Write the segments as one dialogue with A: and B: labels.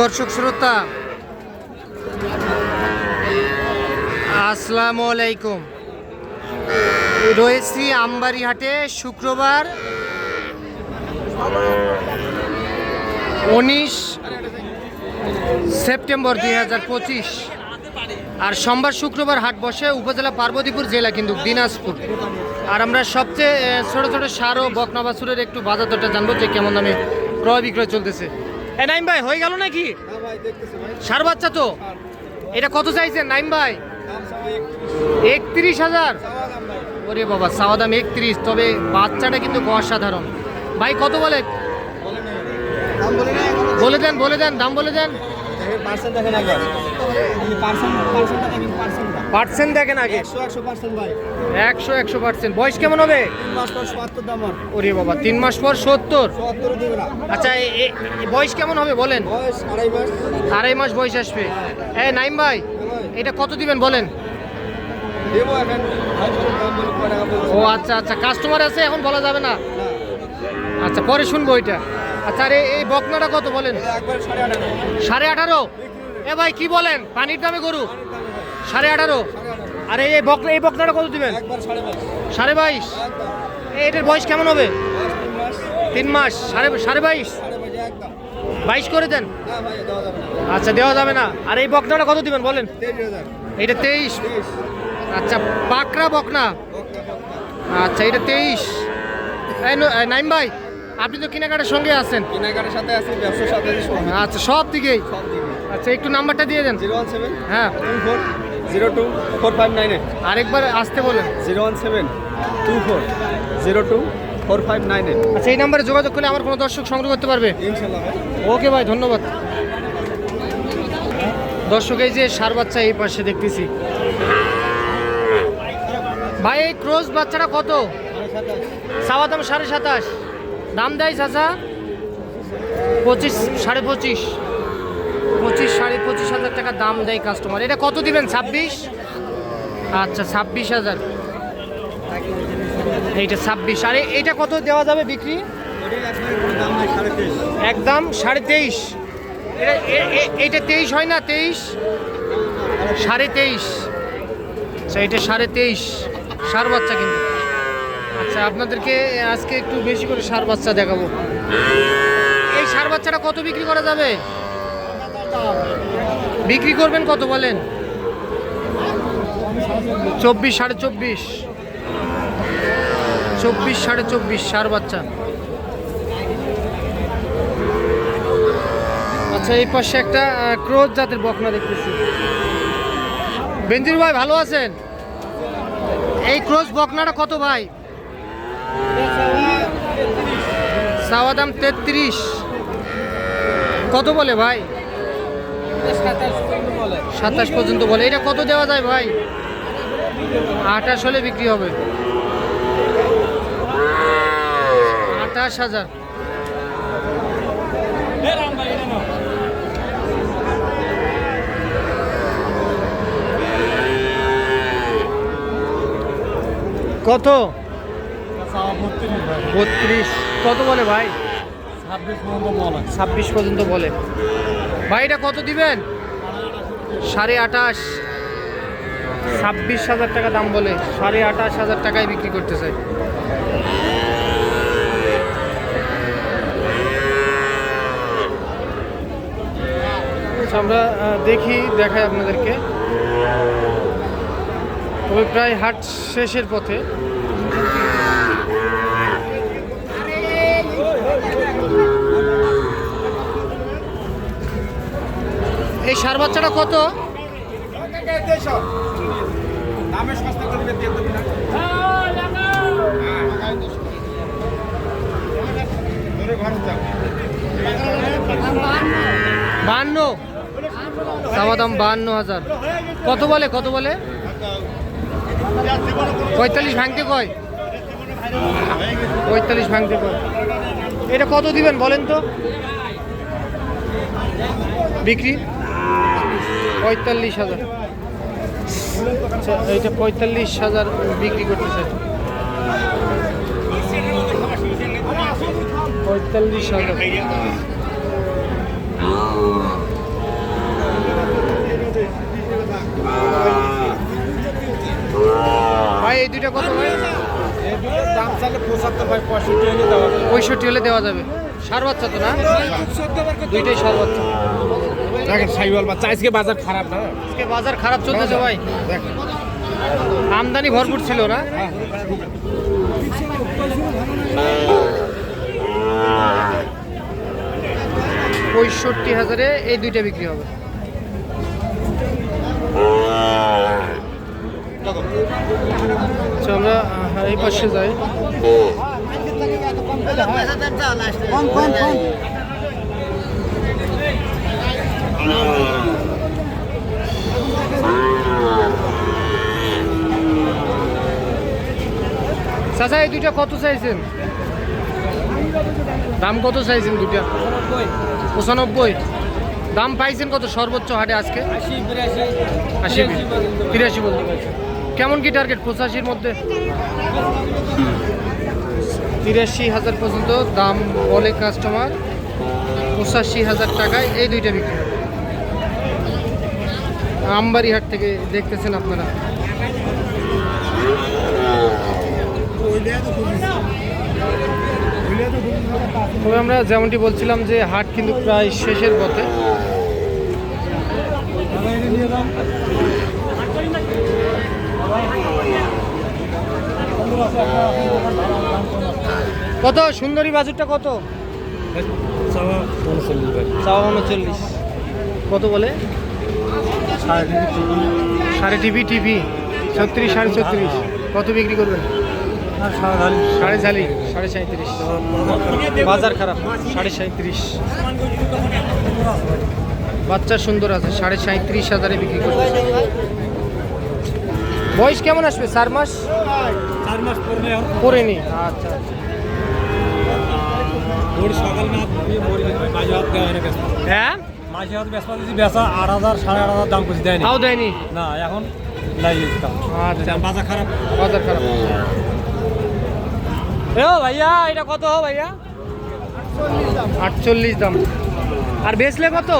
A: দর্শক শ্রোতা, আসসালামু আলাইকুম। রয়েছি আমবাড়িহাটে শুক্রবার উনিশ সেপ্টেম্বর দুই হাজার পঁচিশ। আর সোমবার শুক্রবার হাট বসে উপজেলা পার্বতীপুর জেলা কিন্তু দিনাজপুর। আর আমরা সবচেয়ে ছোট ছোট সার ও বকনা বাছুরের একটু বাজার দরটা জানব যে কেমন দামে ক্রয় বিক্রয় চলতেছে। এ নাইম ভাই হয়ে গেল নাকি? সার বাচ্চা তো? এটা কত চাইছেন নাইম ভাই? একত্রিশ। হাজার? ওরে বাবা চাওয়া দাম একত্রিশ তবে বাচ্চাটা কিন্তু অসাধারণ। ভাই কত বলে? বলে দেন বলে দেন দাম বলে দেন। পার্সেন্ট দেখেন আগে। একশো একশো পার্সেন্ট বয়স কেমন হবে? ওরে। বাবা তিন মাস পর সত্তর? আচ্ছা বয়স কেমন হবে বলেন? আড়াই মাস। বয়স আসবে। এ নাইম ভাই এটা কত দিবেন বলেন? ও আচ্ছা আচ্ছা। কাস্টমার আছে এখন বলা যাবে না? আচ্ছা পরে শুনব ওইটা। আচ্ছা আরে এই বকনাটা কত বলেন? সাড়ে আঠারো? এ ভাই, কি বলেন? পানির দামে গরু? সাড়ে আঠারো? আরে এই বকনা এই বকনাটা কত দিবেন? সাড়ে বাইশ? এটার বয়স কেমন হবে? তিন মাস। সাড়ে সাড়ে বাইশ? বাইশ করে দেন। আচ্ছা দেওয়া যাবে না। আর এই বকনাটা কত দিবেন বলেন? এটা তেইশ। আচ্ছা পাকড়া বকনা? আচ্ছা এটা তেইশ। নাইম ভাই আপনি তো কেনাকাটার সঙ্গে আছেন।
B: কেনাকাটার সাথে আছেন ব্যবসার সাথে
A: আচ্ছা সব দিকেই? আচ্ছা একটু নাম্বারটা দিয়ে দেন।
B: জিরো ওয়ান সেভেন
A: হ্যাঁ।
B: Two four zero two four five nine eight.
A: আরেকবার আসতে বলেন।
B: Zero one seven two four zero two four five nine eight.
A: আচ্ছা এই নাম্বারে যোগাযোগ করলে আমার কোনো দর্শক সংগ্রহ করতে পারবে?
B: ইনশাল্লাহ
A: ওকে ভাই ধন্যবাদ। দর্শক এই যে সার বাচ্চা এই পাশে দেখতেছি। ভাই এই ক্রোজ বাচ্চাটা কত? সাওয়া দাম সাড়ে সাতাশ। দাম দেয় চাচা পঁচিশ, সাড়ে পঁচিশ। পঁচিশ, সাড়ে পঁচিশ হাজার টাকা দাম দেয় কাস্টমার এটা কত দিবেন? ছাব্বিশ? আচ্ছা ছাব্বিশ হাজার। এইটা ছাব্বিশ। আরে এইটা কত দেওয়া যাবে বিক্রি? একদম সাড়ে তেইশ। এটা এইটা তেইশ হয় না? তেইশ? সাড়ে তেইশ। আচ্ছা এটা সাড়ে তেইশ। সার বাচ্চা কিন্তু। আচ্ছা আপনাদেরকে আজকে একটু বেশি করে সার বাচ্চা দেখাবো। এই সার বাচ্চাটা কত বিক্রি করা যাবে? বিক্রি করবেন কত বলেন? চব্বিশ সাড়ে চব্বিশ। চব্বিশ সাড়ে চব্বিশ সার বাচ্চা। আচ্ছা এই পাশে একটা ক্রোধ জাতের বকনা দেখতেছি। বেঞ্জির ভাই, ভালো আছেন? এই ক্রোজ বকনাটা কত ভাই? চাওয়া দাম তেত্রিশ। কত বলে ভাই? সাতাশ পর্যন্ত বলে। এটা কত দেওয়া যায় ভাই? আঠাশ হলে বিক্রি হবে। আঠাশ হাজার। কত? বত্রিশ। কত বলে ভাই? ছাব্বিশ পর্যন্ত বলে। ভাই এটা কত দিবেন? সাড়ে আঠাশ। ছাব্বিশ হাজার টাকা দাম বলে। সাড়ে আঠাশ হাজার টাকায় বিক্রি করতে চাই। আচ্ছা, আমরা দেখি দেখাই আপনাদেরকে। তবে প্রায় হাট শেষের পথে। এই সার বাচ্চাটা কত? বান্ন। চাওয়া দাম বাহান্ন হাজার। কত বলে কত বলে? পঁয়তাল্লিশ ভাঙতে কয়? পঁয়তাল্লিশ ভাঙতে কয়। এটা কত দিবেন বলেন তো? বিক্রি? পঁয়তাল্লিশ হাজার। আচ্ছা, এইটা পঁয়তাল্লিশ হাজার বিক্রি করতেছে। পঁয়তাল্লিশ হাজার। ভাই এই দুইটা কত ভাই? পঁয়ষট্টি হলে দেওয়া যাবে। সার বাচ্চা তো না? দুইটাই সার বাচ্চা।
C: দেখেন সাইওয়াল বাচ্চা। আজকে বাজার খারাপ না?
A: আজকে বাজার খারাপ চলতেছে ভাই। আমদানি ভরপুর ছিল না? পঁয়ষট্টি হাজারে এই দুইটা বিক্রি হবে। চলো এই পাশে যাই। চাচা, এই দুইটা কত চাইছেন? দাম কত চাইছেন দুইটা? পঁচানব্বই। দাম পাইছেন কত সর্বোচ্চ হাটে আজকে? আশি, তিরাশি বলতে কেমন কি টার্গেট পঁচাশির মধ্যে? তিরাশি হাজার পর্যন্ত দাম বলে কাস্টমার পঁচাশি হাজার টাকায় এই দুইটা বিক্রি। হবে আমবাড়ি হাট থেকে দেখতেছেন আপনারা? তবে আমরা যেমনটি বলছিলাম যে হাট কিন্তু প্রায় শেষের পথে। কত? সুন্দরী বাজুরটা কত? চাওয়া উনচল্লিশ। কত বলে? সাড়ে টিভি টিভি। ছত্রিশ সাড়ে ছত্রিশ। কত বিক্রি করবেন? সাড়ে ঝালি সাড়ে সাঁত্রিশ বাজার খারাপ সাড়ে সাঁত্রিশ বাচ্চা সুন্দর আছে সাড়ে সাঁত্রিশ হাজারে বিক্রি করবে। বয়স কেমন আসবে? চার মাস?
B: চার মাস পরে
A: পড়েনি আচ্ছা আচ্ছা।
B: সকাল না না
A: হ্যাঁ?
B: মাঝে হাত বেসা দিয়েছি বেসা আট হাজার সাড়ে আট হাজার দাম করছি দেয়নি।
A: তাও দেয়নি?
B: না এখন নাই
A: আচ্ছা।
B: বাজার খারাপ।
A: বাজার খারাপ। এ ভাইয়া এটা কত হো ভাইয়া? আটচল্লিশ দাম। আর বেচলে কত?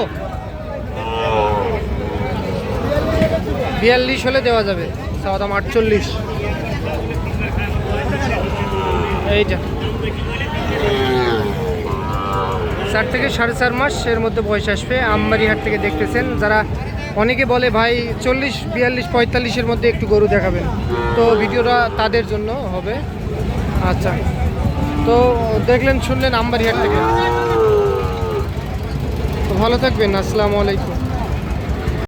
A: বিয়াল্লিশ হলে দেওয়া যাবে। চাওয়া দাম আটচল্লিশ। এইটা চার থেকে সাড়ে চার মাস এর মধ্যে বয়স আসবে। আমবাড়িহাট থেকে দেখতেছেন, যারা অনেকে বলে, ভাই, চল্লিশ, বিয়াল্লিশ পঁয়তাল্লিশের মধ্যে একটু গরু দেখাবেন। তো ভিডিওটা তাদের জন্য হবে। আচ্ছা। তো দেখলেন, শুনলেন আমবাড়িহাট থেকে। তো ভালো থাকবেন, আসসালামু আলাইকুম।